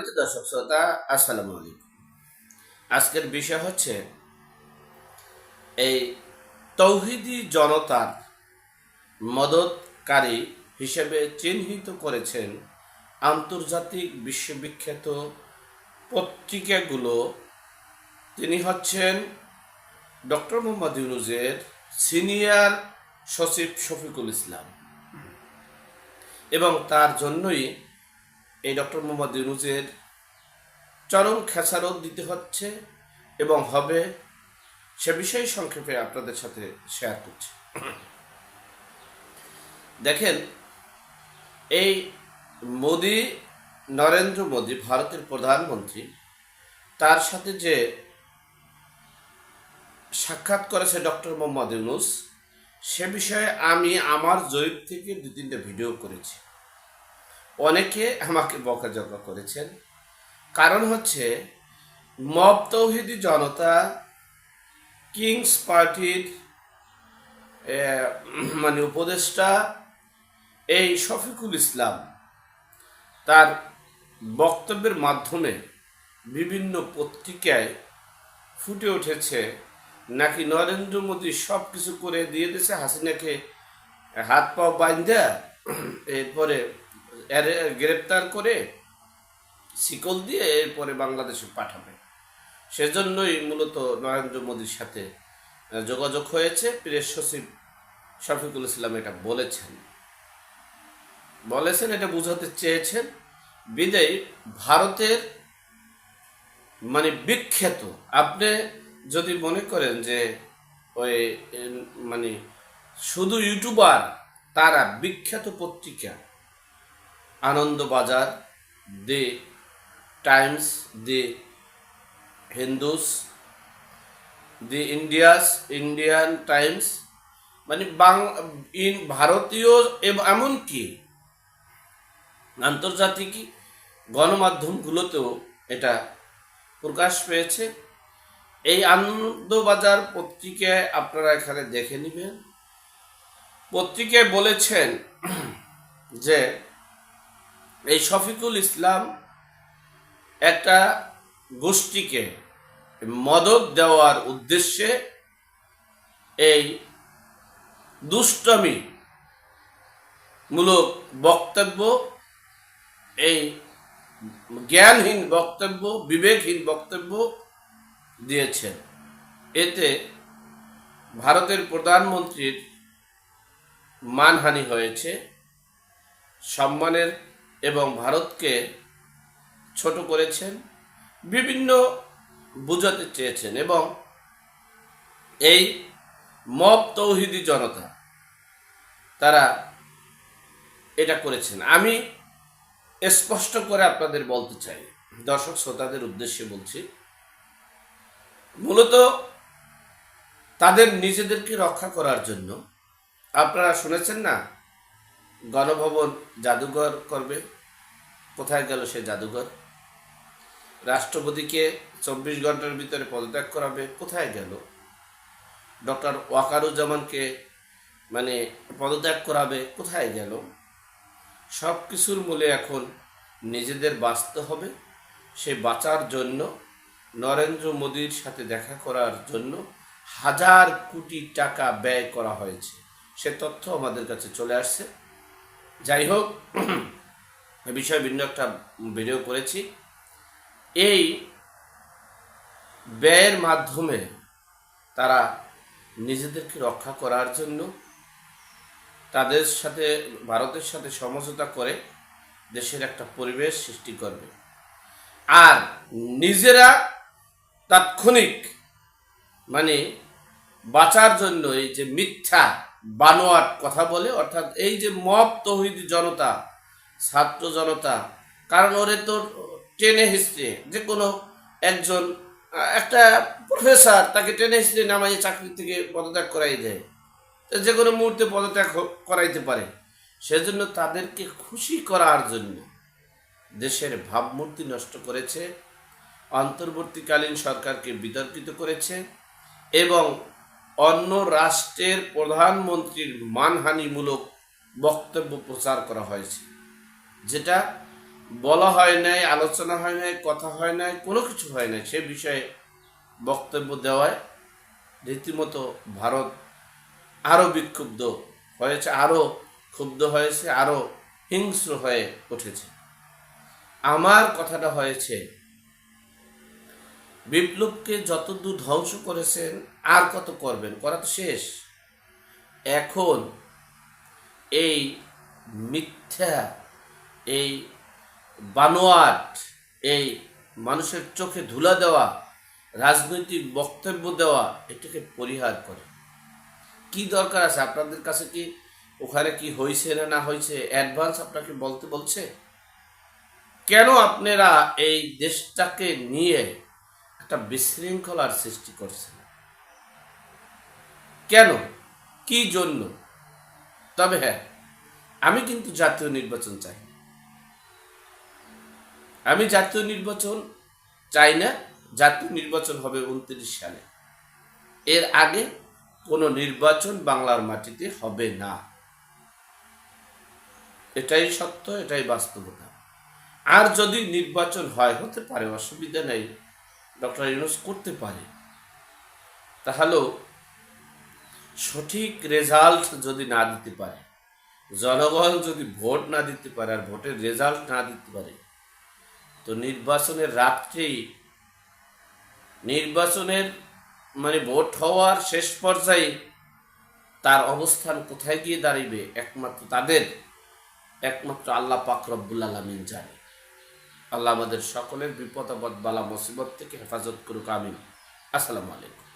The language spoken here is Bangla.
সম্মানিত দর্শক শ্রোতা, আসসালামু আলাইকুম। আজকের বিষয় হচ্ছে এই তৌহিদি জনতার মদতকারী হিসেবে চিহ্নিত করেছেন আন্তর্জাতিক বিশ্ববিখ্যাত পত্রিকাগুলো। তিনি হচ্ছেন ডক্টর মোহাম্মদ ইউনুজের সিনিয়র সচিব শফিকুল ইসলাম। এবং তার জন্যই এই ডক্টর মোহাম্মদ ইউনুজের চরম খেসারত দিতে হচ্ছে এবং হবে সে বিষয়ে সংক্ষেপে আপনাদের সাথে শেয়ার করছি। দেখেন, এই মোদি, নরেন্দ্র মোদী, ভারতের প্রধানমন্ত্রী, তার সাথে যে সাক্ষাৎ করেছে ডক্টর মোহাম্মদ ইউনুস, সে বিষয়ে আমি আমার জরিপ থেকে দু তিনটে ভিডিও করেছি। অনেকে আমাকে বকাঝকা করেছেন। কারণ হচ্ছে, মব তৌহিদি জনতা, কিংস পার্টির মানে উপদেষ্টা, এই শফিকুল ইসলাম, তার বক্তব্যের মাধ্যমে বিভিন্ন পত্রিকায় ফুটে উঠেছে, নাকি নরেন্দ্র মোদী সব কিছু করে দিয়ে দিয়েছে, হাসিনাকে হাত পা বাইন্দা এরপরে এর- গ্রেপ্তার করে শিকল দিয়ে এরপরে বাংলাদেশে পাঠাবে। সেজন্যই মূলত নরেন্দ্র মোদীর সাথে যোগাযোগ হয়েছে। প্রেস সচিব শফিকুল ইসলাম এটা বলেছেন। বলেছেন, এটা বুঝাতে চেয়েছেন। বিদায়, ভারতের মানে বিখ্যাত, আপনি যদি মনে করেন যে ওই মানে শুধু ইউটিউবার, তারা বিখ্যাত পত্রিকা Anandabazar, the Times, the Hindus, the Indias, Indian Times মানে বাং ইন ভারতীয় এমনকি আন্তর্জাতিক গণমাধ্যমগুলোতেও এটা প্রকাশ পেয়েছে। এই আনন্দবাজার পত্রিকায় আপনারা এখানে দেখে নেবেন। পত্রিকায় বলেছেন যে এই শফিকুল ইসলাম একটা গোষ্ঠীকে মদত দেওয়ার উদ্দেশ্যে এই দুষ্টমি মূলক বক্তব্য, এই জ্ঞানহীন বক্তব্য, বিবেকহীন বক্তব্য দিয়েছেন। এতে ভারতের প্রধানমন্ত্রীর মানহানি হয়েছে, সম্মানের এবং ভারতকে ছোট করেছেন, বিভিন্ন বুঝাতে চেয়েছেন এবং এই মব তৌহিদি জনতা, তারা এটা করেছেন। আমি স্পষ্ট করে আপনাদের বলতে চাই, দর্শক শ্রোতাদের উদ্দেশ্যে বলছি, মূলত তাদের নিজেদেরকে রক্ষা করার জন্য আপনারা শুনেছেন না গণভবন জাদুঘর করবে। কোথায় গেল সে জাদুঘর? রাষ্ট্রপতিকে চব্বিশ ঘণ্টার ভিতরে পদত্যাগ করাবে, কোথায় গেল? ডক্টর ওয়াকারুজ্জামানকে মানে পদত্যাগ করাবে, কোথায় গেল? সব কিছুর মূলে এখন নিজেদের বাঁচতে হবে, সে বাঁচার জন্য, নরেন্দ্র মোদীর সাথে দেখা করার জন্য হাজার কোটি টাকা ব্যয় করা হয়েছে। সে তথ্য আমাদের কাছে চলে আসছে। যাই হোক বিষয়ে ভিন্ন একটা ভিডিও করেছি। এই ব্যয়ের মাধ্যমে তারা নিজেদেরকে রক্ষা করার জন্য তাদের সাথে, ভারতের সাথে সমঝোতা করে দেশের একটা পরিবেশ সৃষ্টি করবে। আর নিজেরা তাৎক্ষণিক মানে বাঁচার জন্য এই যে মিথ্যা বানোয়াট কথা বলে, অর্থাৎ এই যে মব তহিদি জনতা, ছাত্র জনতা, কারণ ওরে তো টেনে হিস্ট্রি যে কোনো একজন একটা প্রফেসর তাকে টেনে হিস্ট্রি নামাইয়ে চাকরি থেকে পদত্যাগ করাই দেয়। তো যে কোনো মুহূর্তে পদত্যাগ করাইতে পারে। সেজন্য তাদেরকে খুশি করার জন্য দেশের ভাবমূর্তি নষ্ট করেছে, অন্তর্বর্তীকালীন সরকারকে বিতর্কিত করেছে এবং অন্য রাষ্ট্রের প্রধানমন্ত্রীর মানহানিমূলক বক্তব্য প্রচার করা হয়েছে। যেটা বলা হয় নাই, আলোচনা হয় নাই, কথা হয় নাই, কোনো কিছু হয় নাই, সে বিষয়ে বক্তব্য দেওয়ায় রীতিমতো ভারত আরও বিক্ষুব্ধ হয়েছে, আরও ক্ষুব্ধ হয়েছে, আরও হিংস্র হয়ে উঠেছে। আমার কথাটা হয়েছে বিপ্লবকে যতদূর ধ্বংস করেছেন, আর কত করবেন? করা তো শেষ। এখন এই মিথ্যা, এই বানোয়াট, এই মানুষের চোখে ধুলা দেওয়া, রাজনৈতিক বক্তব্য দেওয়া, এটাকে পরিহার করে। কি দরকার আছে? আপনাদের কাছে কি ওখানে কি হয়েছে না না হয়েছে অ্যাডভান্স আপনাকে বলতে বলছে? কেন আপনারা এই দেশটাকে নিয়ে একটা বিশৃঙ্খলার সৃষ্টি করছেন কেন? কি জন্য? তবে হ্যাঁ আমি কিন্তু জাতীয় নির্বাচন চাই। আমি জাতীয় নির্বাচন চাই না, জাতীয় নির্বাচন হবে উনত্রিশ সালে। এর আগে কোনো নির্বাচন বাংলার মাটিতে হবে না। এটাই সত্য, এটাই বাস্তবতা। আর যদি নির্বাচন হয়, হতে পারে, অসুবিধা নেই। ডক্টর ইউনুস করতে পারে। তাহলেও সঠিক রেজাল্ট যদি না দিতে পারে, জনগণ যদি ভোট না দিতে পারে আর ভোটের রেজাল্ট না দিতে পারে, তো নির্বাচনের রাত্রেই নির্বাচনের মানে ভোট হওয়ার শেষ পর্যায়ে তার অবস্থান কোথায় গিয়ে দাঁড়িবে একমাত্র তাদের, একমাত্র আল্লাহ পাক রব্বুল আলমিন জানে। আল্লাহ আমাদের সকলের বিপদ আপদ বালা মুসিবত থেকে হেফাজত করুক আমিন। আসসালামু আলাইকুম।